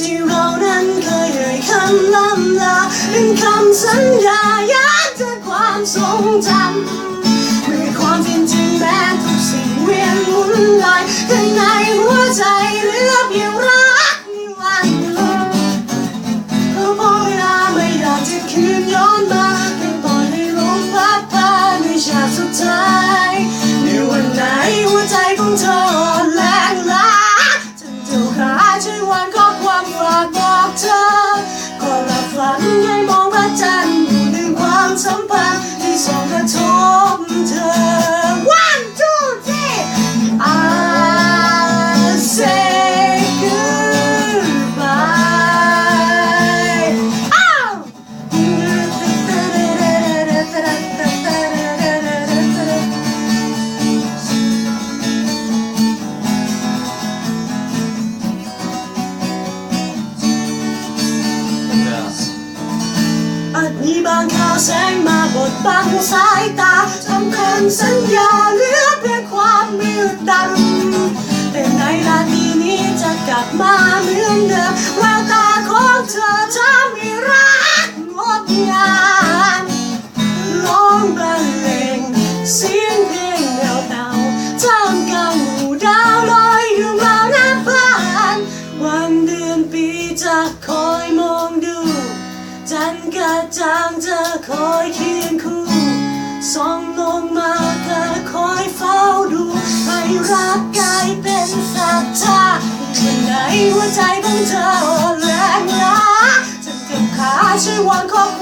ที่เรานั้นเคยเอ่ยคำล่ำลาเป็นคำสัญญายัดจาความทรงจำ จมีบางข่าวแสงมาบดบังสายตาทำเป็นสัญญาเหลือเพียงความมืดดำแต่ในนาทีนี้จะกลับมาเหมือนเดิมแววตาของเธอทำให้รักงดงามร้องบรรเลงเสียงเพลงแววเต่าท่ากลางหมู่ดาวลอยอยู่ราวน้ำผ่านวันเดือนปีจะคอยมอง ฉันทร์กระจางจะคอยเคียงคู่ส่องลงมาก็คอยเฝ้าดูให้รักกลายเป็นสัจจาวันไหนหัวใจของเธอแรงล้าฉันเก็บขาช่วยวางข้อความ